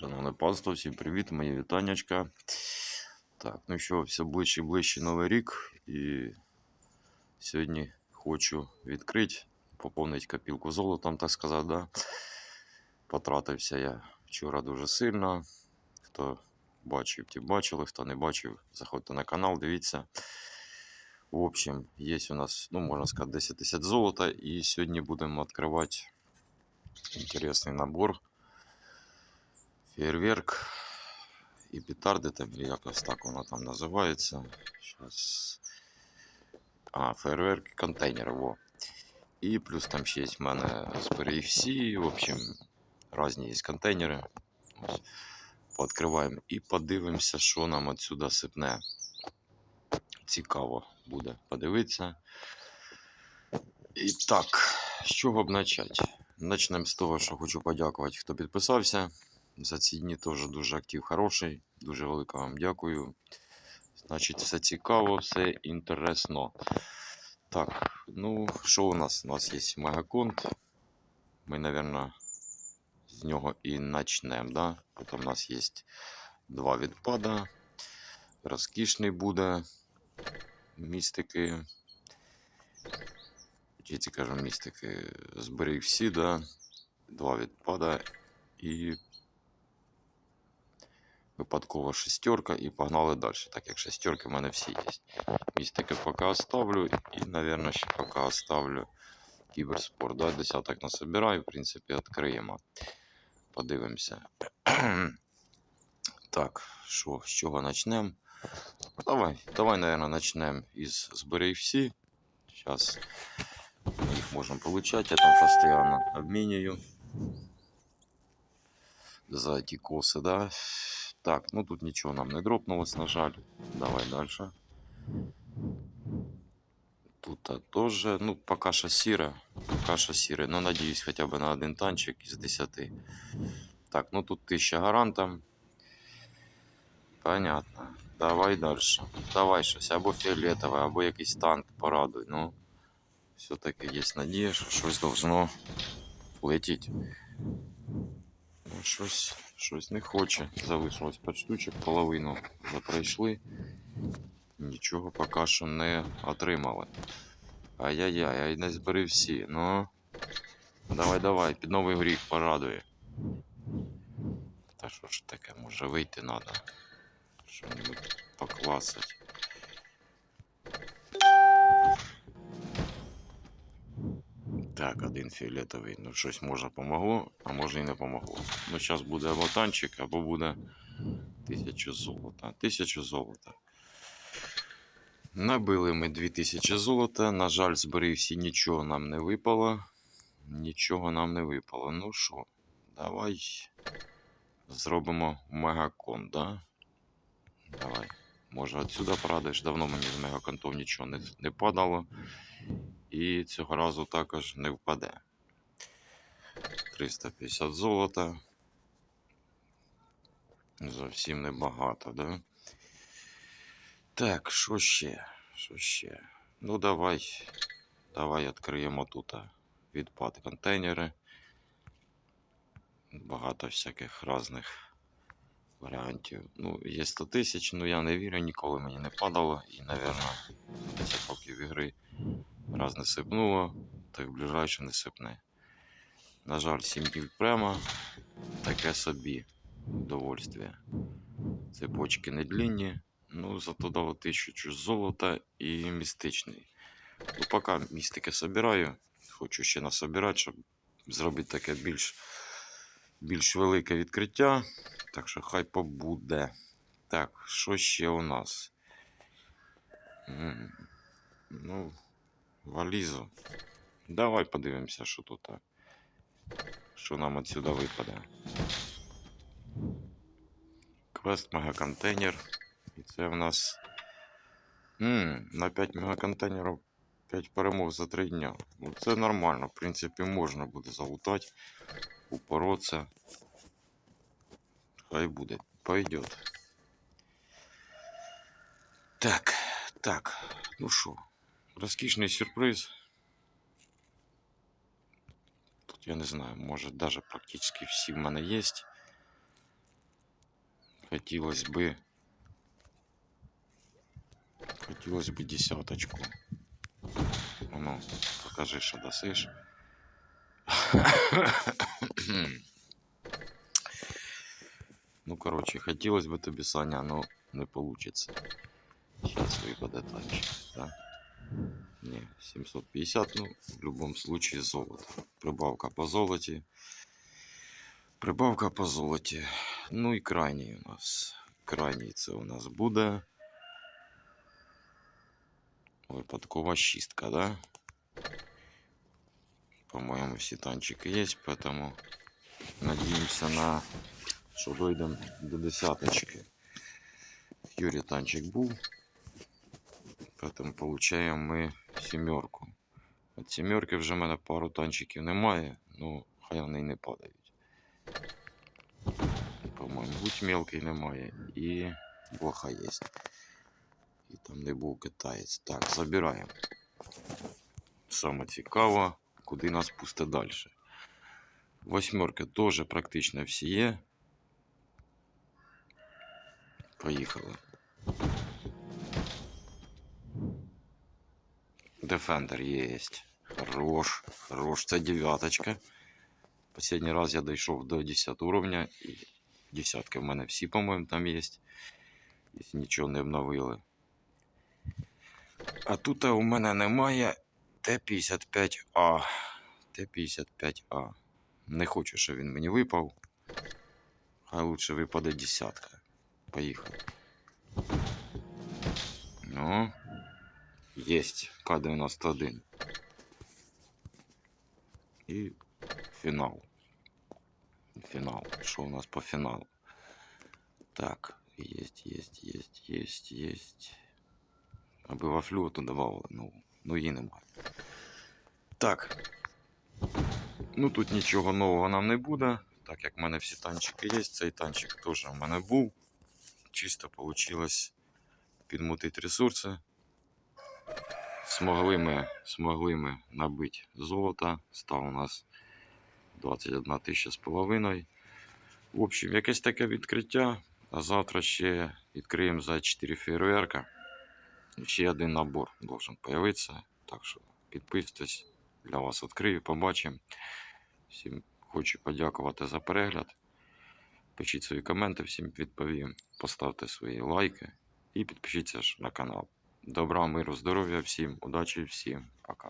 Шановне панство, всім привіт, мої вітаннячка. Так, ну що, все ближче і ближче новий рік. І сьогодні хочу відкрити, поповнити копілку золотом, так сказати. Да? Потратився я вчора дуже сильно. Хто бачив, ті бачили, хто не бачив, заходьте на канал, дивіться. В общем, є у нас, ну, можна сказати, 10 тисяч золота. І сьогодні будемо відкривати інтересний набор. Фейерверк і петарди, там якось так воно там називається. Щас. А, фейерверк і контейнер, во. І плюс там ще є в мене всі. В общем, різні є контейнери. Ось. Пооткриваємо і подивимося, що нам отсюда сипне. Цікаво буде подивитися. І так, з чого б почати? Почнемо з того, що хочу подякувати, хто підписався. За ці дні теж дуже актив хороший. Дуже велике вам дякую. Значить, все цікаво, все інтересно. Так, ну, що у нас? У нас є мегаконт. Ми, мабуть, з нього і почнемо. Да? Потім у нас є два відпада. Розкішний буде. Містики. Ці кажу містики. Зберіг всі, да? Два відпада і випадкова шестерка і погнали далі, так як шестерки в мене всі є. Містики поки оставлю і, мабуть, ще поки оставлю кіберспорт. Да? Десяток насобираю, в принципі, відкриємо. Подивимося. так, що, з чого почнемо? Давай, давай, наверное, почнемо із зберей всі. Зараз їх можемо получати, я там постійно обмінюю за ті коси, да. Так, ну тут нічого нам не дропнулось, на жаль. Давай дальше. Тут а, тоже, ну, пока що сіре. Пока що сіре. Ну, надіюсь, хоча б на один танчик із 10. Так, ну тут 1000 гарантом. Понятно. Давай дальше. Давай щось, або фіолетове, або якийсь танк порадуй. Ну, все-таки є надія, що щось должно летіти. Ну, щось, щось не хоче. Залишилось 5 штучок, половину вже пройшли. Нічого поки що не отримали. Ай-яй-яй, я й не збери всі. Ну. Давай, давай, під новий гріх порадує. Та що ж таке, може вийти треба. Що-небудь покласить. Так, один фіолетовий. Ну, щось може помогло, а може і не помогло. Ну, зараз буде або танчик, або буде тисячу золота. Тисячу золота. Набили ми 2000 золота. На жаль, зберігся нічого нам не випало. Нічого нам не випало. Ну що, давай зробимо мегакон, да? Давай. Може, отсюда порадиш. Давно мені з мегаконтов нічого не, не падало. І цього разу також не впаде. 350 золота. Зовсім небагато, да? Так, що ще? Що ще? Ну, давай. Давай відкриємо тут відпад контейнери. Багато всяких різних варіантів. Ну, є 100 тисяч, ну я не вірю, ніколи мені не падало. І, мабуть, 10 років ігри раз не сипнуло, так ближайше не сипне. На жаль, 7 днів прямо таке собі удовольствие. Цепочки не длинні, ну зато дало 1000 золота і містичний. Ну, поки містики собираю, хочу ще насобирати, щоб зробити таке більш, більш велике відкриття. Так що хай побуде. Так, що ще у нас? Ну, валізу. Давай подивимося, що тут. Що нам отсюда випаде. Квест мегаконтейнер. І це в нас. М, на 5 мегаконтейнерів 5 перемог за 3 дня. Ну це нормально. В принципі, можна буде залутати, упоротися. Хай буде. Пойдет. Так, так. Ну що, розкішний сюрприз. Тут я не знаю, може даже практично всі в мене є. хотілося би. Хотілося б десяточку. Ну, покажи, що досиш. ну, коротше, хотілося б тобі, Саня, но не получится. Сейчас випаде танчик, да? Не, 750, ну, в любом случае золото. Прибавка по золоті. Прибавка по золоті. Ну і крайній у нас. Крайній це у нас буде. Випадкова шістка, да? По-моєму, всі танчики є, поэтому надіємося на що дойдемо до десяточки. В Юрі танчик був. Поэтому получаємо ми сімерку. От сімерки вже в мене пару танчиків немає, ну хай вони не падають. По-моєму, гусь мелкий немає і блоха є. І там не був китаєць. Так, забираємо. Саме цікаво, куди нас пусте далі. Восьмерки теж практично всі є. Поїхали. Defender есть. Хорош, хорош. Це дев'яточка. Последний раз я дійшов до 10 уровня. І десятки в мене всі, по-моєму, там є. Якщо нічого не обновили. А тут у мене немає Т-55А. Т-55А. Не хочу, щоб він мені випав. Хай лучше випаде десятка. Поїхали. Ну. Есть К-91. І фінал. Фінал. Що у нас по фіналу? Так, есть, есть, есть, есть, есть. Аби вафлю додавали, ну, ну її немає. Так. Ну тут нічого нового нам не буде. Так як в мене всі танчики є, цей танчик теж в мене був. Чисто вийшло підмутити ресурси. Смогли ми, змогли ми набити золото. Став у нас 21 тисяча з половиною. В общем, якесь таке відкриття. А завтра ще відкриємо за 4 фейерверка. Ще один набор должен появитися. Так що підписуйтесь, для вас відкрию, побачимо. Всім хочу подякувати за перегляд. Пишіть свої коменти, всім відповім. Поставте свої лайки і підпишіться ж на канал. Добра, миру, здоров'я всім, удачі всім. Пока.